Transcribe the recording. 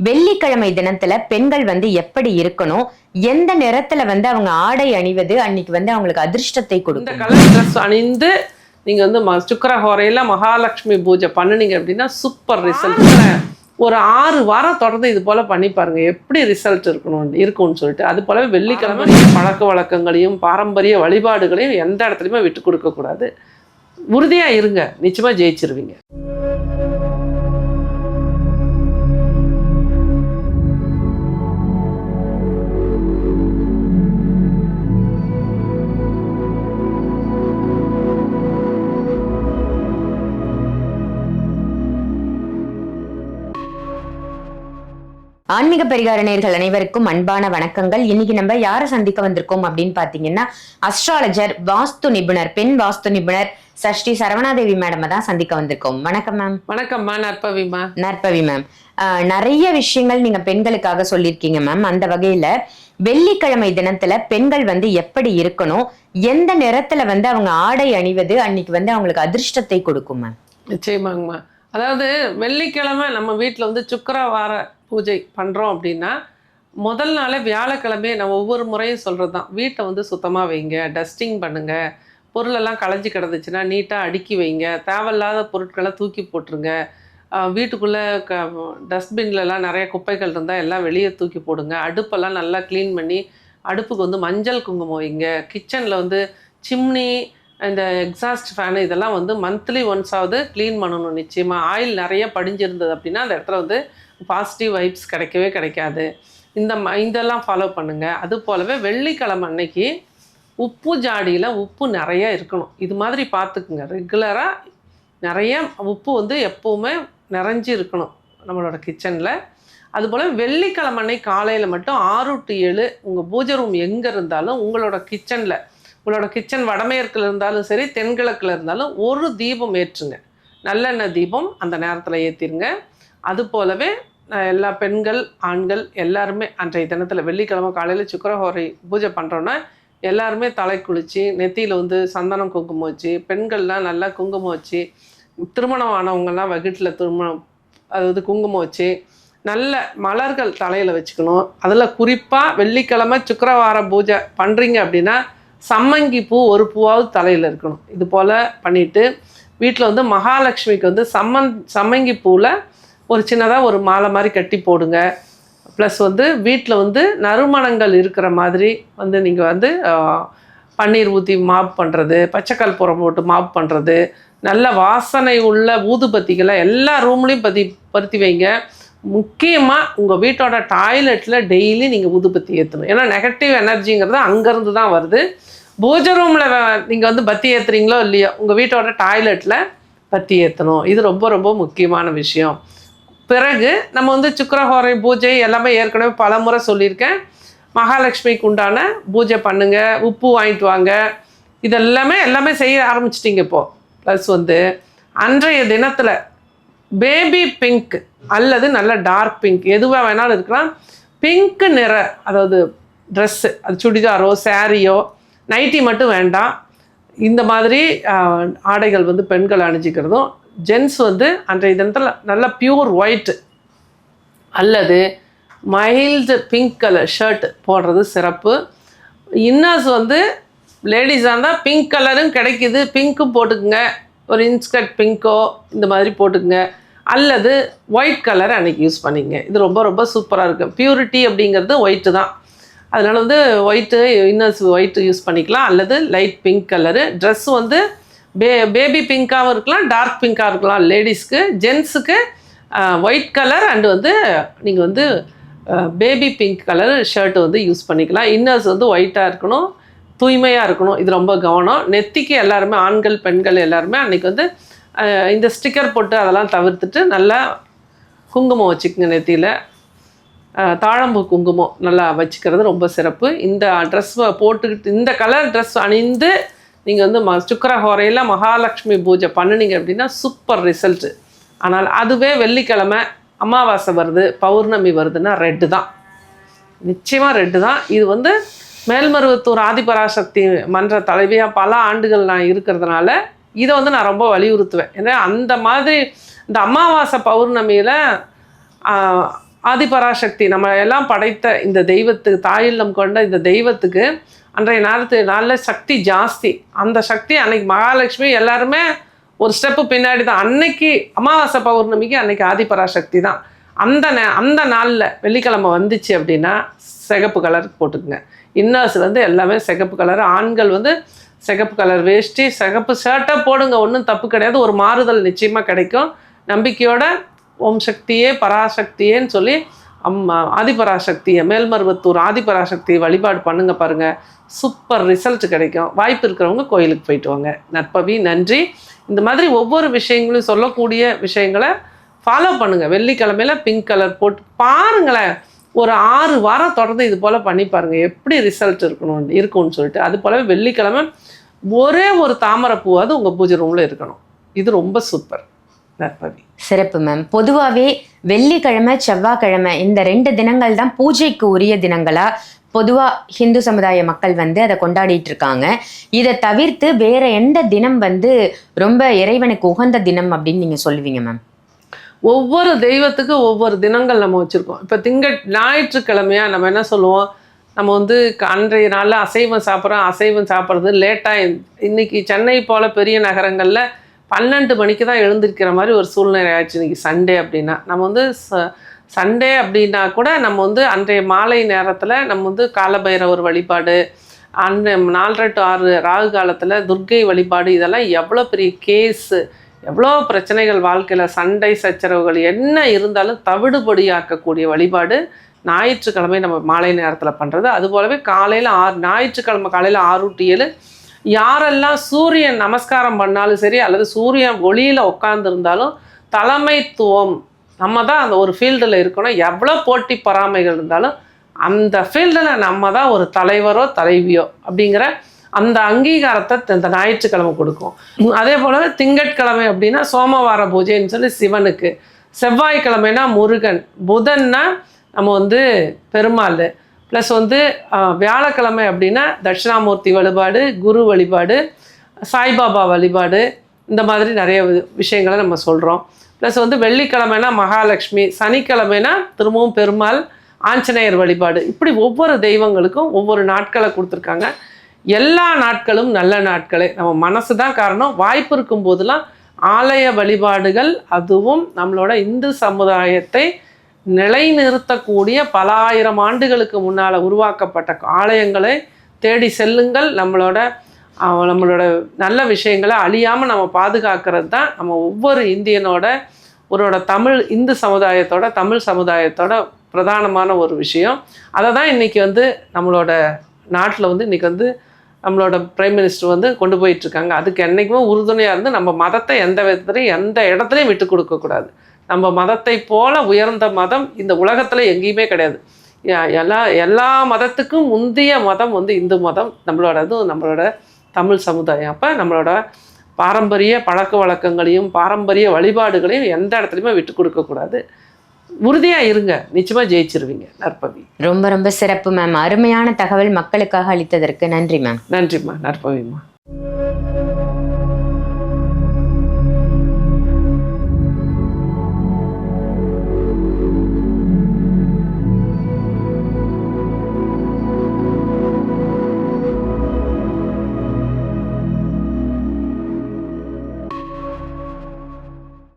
வெள்ளிக்கிழமை தினத்துல பெண்கள் வந்து எப்படி இருக்கணும் எந்த நிறத்துல வந்து அவங்க ஆடை அணிவது அன்னைக்கு வந்து அவங்களுக்கு அதிர்ஷ்டத்தை கொடுக்கும். கலர் ட்ரெஸ் அணிந்து நீங்க வந்து ம சுக்கரஹோரையில மகாலட்சுமி பூஜை பண்ணுனீங்க அப்படின்னா சூப்பர் ரிசல்ட் ஒரு ஆறு வாரம் தொடர்ந்து இது போல பண்ணி பாருங்க எப்படி ரிசல்ட் இருக்கணும் இருக்கும்னு சொல்லிட்டு. அது போலவே வெள்ளிக்கிழமை பழக்க வழக்கங்களையும் பாரம்பரிய வழிபாடுகளையும் எந்த இடத்துலையுமே விட்டு கொடுக்க கூடாது. உறுதியா இருங்க நிச்சயமா ஜெயிச்சிருவீங்க. ஆன்மீக பரிகார நேர்கள் அனைவருக்கும் அன்பான வணக்கங்கள். இன்னைக்கு நம்ம யாரை சந்திக்க வந்திருக்கோம் அப்படின்னு பாத்தீங்கன்னா அஸ்ட்ராலஜர் வாஸ்து நிபுணர் பெண் வாஸ்து நிபுணர் சஷ்டி சரவணாதேவி மேடம் தான் சந்திக்க வந்திருக்கோம். வணக்கம் மேம் வணக்கம்மா நற்பவிமா நற்பவி மேம் நிறைய விஷயங்கள் நீங்க பெண்களுக்காக சொல்லியிருக்கீங்க மேம் அந்த வகையில வெள்ளிக்கிழமை தினத்துல பெண்கள் வந்து எப்படி இருக்கணும் எந்த நிறத்துல வந்து அவங்க ஆடை அணிவது அன்னைக்கு வந்து அவங்களுக்கு அதிர்ஷ்டத்தை கொடுக்கும் மேம் நிச்சயமாங்கம்மா அதாவது வெள்ளிக்கிழமை நம்ம வீட்டில் வந்து சுக்கரவார பூஜை பண்ணுறோம் அப்படின்னா முதல் நாளே வியாழக்கிழமை நம்ம ஒவ்வொரு முறையும் சொல்கிறது தான் வீட்டை வந்து சுத்தமாக வைங்க டஸ்டிங் பண்ணுங்கள் பொருளெல்லாம் களைஞ்சி கிடந்துச்சுன்னா நீட்டாக அடுக்கி வைங்க தேவையில்லாத பொருட்களை தூக்கி போட்டுருங்க. வீட்டுக்குள்ளே க டஸ்ட்பின்லலாம் நிறைய குப்பைகள் இருந்தால் எல்லாம் வெளியே தூக்கி போடுங்க. அடுப்பெல்லாம் நல்லா க்ளீன் பண்ணி அடுப்புக்கு வந்து மஞ்சள் குங்குமம் வைங்க. கிச்சனில் வந்து சிம்னி இந்த எக்ஸாஸ்ட் ஃபேனு இதெல்லாம் வந்து மந்த்லி ஒன்ஸாவது க்ளீன் பண்ணணும் நிச்சயமாக ஆயில் நிறைய படிஞ்சிருந்தது அப்படின்னா அந்த இடத்துல வந்து பாசிட்டிவ் வைப்ஸ் கிடைக்கவே கிடைக்காது. இந்த ம இதெல்லாம் ஃபாலோ பண்ணுங்கள் அது போலவே வெள்ளிக்கிழமை அன்னைக்கு உப்பு ஜாடியில் உப்பு நிறைய இருக்கணும். இது மாதிரி பார்த்துக்குங்க. ரெகுலராக நிறைய உப்பு வந்து எப்போவுமே நிறைஞ்சு இருக்கணும் நம்மளோட கிச்சனில் அதுபோல் வெள்ளிக்கிழமை அன்னைக்கு காலையில் மட்டும் ஆறு டு ஏழு உங்கள் பூஜை ரூம் எங்கே இருந்தாலும் உங்களோட கிச்சனில் உங்களோட கிச்சன் வடமேற்கில் இருந்தாலும் சரி தென்கிழக்கில் இருந்தாலும் ஒரு தீபம் ஏற்றுங்க. நல்லெண்ணெய் தீபம் அந்த நேரத்தில் ஏற்றிருங்க அது போலவே எல்லா பெண்கள் ஆண்கள் எல்லாருமே அன்றைய தினத்தில் வெள்ளிக்கிழமை காலையில் சுக்கரஹோரை பூஜை பண்ணுறோன்னா எல்லாருமே தலை குளித்து நெத்தியில் வந்து சந்தனம் குங்குமம் வச்சு பெண்கள்லாம் நல்லா குங்குமம் வச்சு திருமணம் ஆனவங்கெல்லாம் வகிட்டில் திருமணம் அதாவது குங்குமம் வச்சு நல்ல மலர்கள் தலையில் வச்சுக்கணும். அதில் குறிப்பாக வெள்ளிக்கிழமை சுக்கரவார பூஜை பண்ணுறீங்க அப்படின்னா சம்மங்கி பூ ஒரு பூவாவது தலையில் இருக்கணும். இது போல் பண்ணிவிட்டு வீட்டில் வந்து மகாலட்சுமிக்கு வந்து சம்மன் சம்மங்கி பூவில் ஒரு சின்னதாக ஒரு மாலை மாதிரி கட்டி போடுங்க. ப்ளஸ் வந்து வீட்டில் வந்து நறுமணங்கள் இருக்கிற மாதிரி வந்து நீங்கள் வந்து பன்னீர் ஊற்றி மாப் பண்ணுறது பச்சைக்கால் புறம் போட்டு மாப் பண்ணுறது நல்ல வாசனை உள்ள ஊதுபத்திகளை எல்லா ரூம்லேயும் பதி பருத்தி வைங்க. முக்கியமாக உங்கள் வீட்டோட டாய்லெட்டில் டெய்லி நீங்கள் ஊதுபத்தி ஏற்றணும் ஏன்னா நெகட்டிவ் எனர்ஜிங்கிறது அங்கேருந்து தான் வருது. பூஜை ரூமில் நீங்கள் வந்து பத்தி ஏற்றுறீங்களோ இல்லையோ உங்கள் வீட்டோட டாய்லெட்டில் பத்தி ஏற்றணும் இது ரொம்ப ரொம்ப முக்கியமான விஷயம். பிறகு நம்ம வந்து சுக்கரஹோரை பூஜை எல்லாமே ஏற்கனவே பல முறை சொல்லியிருக்கேன். மகாலட்சுமிக்கு உண்டான பூஜை பண்ணுங்க உப்பு வாங்கிட்டு வாங்க. இதெல்லாமே எல்லாமே செய்ய ஆரம்பிச்சிட்டிங்க இப்போது ப்ளஸ் வந்து அன்றைய தினத்தில் பேபி பிங்க் அல்லது நல்ல டார்க் பிங்க் எதுவாக வேணாலும் இருக்கலாம். பிங்க் நிற அதாவது ட்ரெஸ்ஸு அது சுடிதாரோ சாரியோ நைட்டி மட்டும் வேண்டாம். இந்த மாதிரி ஆடைகள் வந்து பெண்கள் அணிஞ்சிக்கிறதும் ஜென்ஸ் வந்து அன்றைய தினத்தில் நல்ல பியூர் ஒயிட் அல்லது மைல்டு பிங்க் கலர் ஷர்ட் போடுறது சிறப்பு. இன்னர்ஸ் வந்து லேடிஸாக இருந்தால் பிங்க் கலரும் கிடைக்குது. பிங்க்கும் போட்டுக்குங்க. ஒரு இன்ஸ்கர்ட் பிங்க்கோ இந்த மாதிரி போட்டுக்குங்க. அல்லது ஒயிட் கலர் அன்றைக்கி யூஸ் பண்ணிங்க. இது ரொம்ப ரொம்ப சூப்பராக இருக்கும். பியூரிட்டி அப்படிங்கிறது ஒயிட்டு தான். அதனால் வந்து ஒயிட்டு இன்னர்ஸ் ஒயிட்டு யூஸ் பண்ணிக்கலாம். அல்லது லைட் பிங்க் கலரு ட்ரெஸ் வந்து பே பேபி பிங்க்காகவும் இருக்கலாம் டார்க் பிங்க்காக இருக்கலாம். லேடிஸ்க்கு ஜென்ஸுக்கு ஒயிட் கலர் அண்டு வந்து நீங்கள் வந்து பேபி பிங்க் கலர் ஷர்ட் வந்து யூஸ் பண்ணிக்கலாம். இன்னர்ஸ் வந்து ஒயிட்டாக இருக்கணும் தூய்மையாக இருக்கணும். இது ரொம்ப கவனம். நெத்திக்கு எல்லாருமே ஆண்கள் பெண்கள் எல்லாருமே அன்றைக்கி வந்து இந்த ஸ்டிக்கர் போட்டு அதெல்லாம் தவிர்த்துட்டு நல்லா குங்குமம் வச்சுக்கோங்க நெத்தியில். தாழம்பூ குங்குமம் நல்லா வச்சுக்கிறது ரொம்ப சிறப்பு. இந்த ட்ரெஸ் போட்டுக்கிட்டு இந்த கலர் ட்ரெஸ் அணிந்து நீங்கள் வந்து ம சுக்கரஹோரையில் மகாலட்சுமி பூஜை பண்ணுனீங்க அப்படின்னா சூப்பர் ரிசல்ட்டு ஆனால் அதுவே வெள்ளிக்கிழமை அமாவாசை வருது பௌர்ணமி வருதுன்னா ரெட்டு தான். நிச்சயமாக ரெட்டு தான். இது வந்து மேல்மருவத்தூர் ஆதிபராசக்தி மன்ற தலைவியாக பல ஆண்டுகள் நான் இருக்கிறதுனால இதை வந்து நான் ரொம்ப வலியுறுத்துவேன். ஏன்னா அந்த மாதிரி இந்த அமாவாசை பௌர்ணமியில் ஆதிபராசக்தி நம்ம எல்லாம் படைத்த இந்த தெய்வத்துக்கு தாயில்லம் கொண்ட இந்த தெய்வத்துக்கு அன்றைய நாளத்து நாளில் சக்தி ஜாஸ்தி. அந்த சக்தி அன்னைக்கு மகாலட்சுமி எல்லாருமே ஒரு ஸ்டெப்பு பின்னாடி தான். அன்னைக்கு அமாவாசை பௌர்ணமிக்கு அன்னைக்கு ஆதிபராசக்தி தான். அந்த நே அந்த நாளில் வெள்ளிக்கிழமை வந்துச்சு அப்படின்னா சிகப்பு கலர் போட்டுக்குங்க. இன்னர்ஸ் வந்து எல்லாமே சிகப்பு கலர் ஆண்கள் வந்து சிகப்பு கலர் வேஷ்டி சிகப்பு ஷர்ட்டை போடுங்க. ஒன்றும் தப்பு கிடையாது. ஒரு மாறுதல் நிச்சயமாக கிடைக்கும். நம்பிக்கையோட ஓம் சக்தியே பராசக்தியேன்னு சொல்லி அம்மா ஆதிபராசக்தியை மேல்மருவத்தூர் ஆதிபராசக்தியை வழிபாடு பண்ணுங்க பாருங்க. சூப்பர் ரிசல்ட் கிடைக்கும். வாய்ப்பு இருக்கிறவங்க கோயிலுக்கு போயிட்டு வாங்க. நற்பவி நன்றி. இந்த மாதிரி ஒவ்வொரு விஷயங்களையும் சொல்லக்கூடிய விஷயங்களை ஃபாலோ பண்ணுங்க. வெள்ளிக்கிழமையில பிங்க் கலர் போட்டு பாருங்களேன். ஒரு ஆறு வாரம் தொடர்ந்து இது போல் பண்ணி பாருங்க. எப்படி ரிசல்ட் இருக்கணும் இருக்கும்னு சொல்லிட்டு. அது போலவே வெள்ளிக்கிழமை ஒரே ஒரு தாமரை பூவாவது உங்கள் பூஜை ரூமில் இருக்கணும். இது ரொம்ப சூப்பர். நற்பவி சிறப்பு மேம் பொதுவாகவே வெள்ளிக்கிழமை செவ்வாய்க்கிழமை இந்த ரெண்டு தினங்கள் தான் பூஜைக்கு உரிய தினங்களா? பொதுவா ஹிந்து சமுதாய மக்கள் வந்து அதை கொண்டாடிட்டு இருக்காங்க. இதை தவிர்த்து வேற எந்த தினம் வந்து ரொம்ப இறைவனுக்கு உகந்த தினம் அப்படின்னு நீங்க சொல்லுவீங்க மேம் ஒவ்வொரு தெய்வத்துக்கும் ஒவ்வொரு தினங்கள் நம்ம வச்சுருக்கோம். இப்போ திங்கள் ஞாயிற்றுக்கிழமையா நம்ம என்ன சொல்லுவோம்? நம்ம வந்து க- அன்றைய நாளில் அசைவம் சாப்பிட்றோம். அசைவம் சாப்பிட்றது லேட்டாக இன்னைக்கு சென்னை போல பெரிய நகரங்களில் பன்னெண்டு மணிக்கு தான் எழுந்திருக்கிற மாதிரி ஒரு சூழ்நிலை ஆயிடுச்சு இன்னைக்கு சண்டே அப்படின்னா. நம்ம வந்து ச- சண்டே அப்படின்னா கூட நம்ம வந்து அன்றைய மாலை நேரத்தில் நம்ம வந்து காலபைரவர் வழிபாடு அன்றைய நாலரை டு ஆறு ராகு காலத்தில் துர்க்கை வழிபாடு இதெல்லாம் எவ்வளோ பெரிய கேஸு எவ்வளோ பிரச்சனைகள் வாழ்க்கையில் சண்டை சச்சரவுகள் என்ன இருந்தாலும் தவிடுபடியாக்கக்கூடிய வழிபாடு ஞாயிற்றுக்கிழமை நம்ம மாலை நேரத்தில் பண்ணுறது அது போலவே காலையில் ஆறு ஞாயிற்றுக்கிழமை காலையில் ஆறு டு ஏழு யாரெல்லாம் சூரியன் நமஸ்காரம் பண்ணாலும் சரி அல்லது சூரியன் ஒளியில் உட்காந்துருந்தாலும் தலைமைத்துவம் நம்ம தான் அந்த ஒரு ஃபீல்டில் இருக்கணும். எவ்வளோ போட்டி பொறாமைகள் இருந்தாலும் அந்த ஃபீல்டில் நம்ம தான் ஒரு தலைவரோ தலைவியோ அப்படிங்கிற அந்த அங்கீகாரத்தை இந்த ஞாயிற்றுக்கிழமை கொடுக்கும். அதே போல் திங்கட்கிழமை அப்படின்னா சோமவார பூஜைன்னு சொல்லி சிவனுக்கு. செவ்வாய்க்கிழமைனா முருகன். புதன்னா நம்ம வந்து பெருமாள். ப்ளஸ் வந்து வியாழக்கிழமை அப்படின்னா தட்சிணாமூர்த்தி வழிபாடு குரு வழிபாடு சாய்பாபா வழிபாடு இந்த மாதிரி நிறைய வி- விஷயங்களை நம்ம சொல்கிறோம் ப்ளஸ் வந்து வெள்ளிக்கிழமைனா மகாலட்சுமி சனிக்கிழமைனா திரும்பவும் பெருமாள் ஆஞ்சநேயர் வழிபாடு. இப்படி ஒவ்வொரு தெய்வங்களுக்கும் ஒவ்வொரு நாட்களை கொடுத்துருக்காங்க. எல்லா நாட்களும் நல்ல நாட்களே. நம்ம மனசு தான் காரணம். வாய்ப்பு இருக்கும் போதெல்லாம் ஆலய வழிபாடுகள் அதுவும் நம்மளோட இந்து சமுதாயத்தை நிலைநிறுத்தக்கூடிய பல ஆயிரம் ஆண்டுகளுக்கு முன்னால் உருவாக்கப்பட்ட ஆலயங்களை தேடி செல்லுங்கள். நம்மளோட நம்மளோட நல்ல விஷயங்களை அழியாமல் நம்ம பாதுகாக்கிறது தான் நம்ம ஒவ்வொரு இந்தியனோட ஒருவரோட தமிழ் இந்து சமுதாயத்தோட தமிழ் சமுதாயத்தோட பிரதானமான ஒரு விஷயம். அதை தான் இன்றைக்கி வந்து நம்மளோட நாட்டில் வந்து இன்றைக்கி வந்து நம்மளோட பிரைம் மினிஸ்டர் வந்து கொண்டு போயிட்டுருக்காங்க அதுக்கு என்றைக்குமே உறுதுணையாக இருந்து நம்ம மதத்தை எந்த விதத்துலையும் எந்த இடத்துலையும் விட்டு கொடுக்கக்கூடாது நம்ம மதத்தை போல உயர்ந்த மதம் இந்த உலகத்தில் எங்கேயுமே கிடையாது. எல்லா எல்லா மதத்துக்கும் முந்தைய மதம் வந்து இந்து மதம். நம்மளோட இதுவும் நம்மளோட தமிழ் சமுதாயம். அப்போ நம்மளோட பாரம்பரிய பழக்க வழக்கங்களையும் பாரம்பரிய வழிபாடுகளையும் எந்த இடத்துலையுமே விட்டு கொடுக்கக்கூடாது உறுதியாக இருங்க. நிச்சயமாக ஜெயிச்சிருவீங்க. நற்பவி. ரொம்ப ரொம்ப சிறப்பு மேம் அருமையான தகவல் மக்களுக்காக அளித்ததற்கு நன்றி மேம் நன்றிம்மா. நற்பவிம்மா.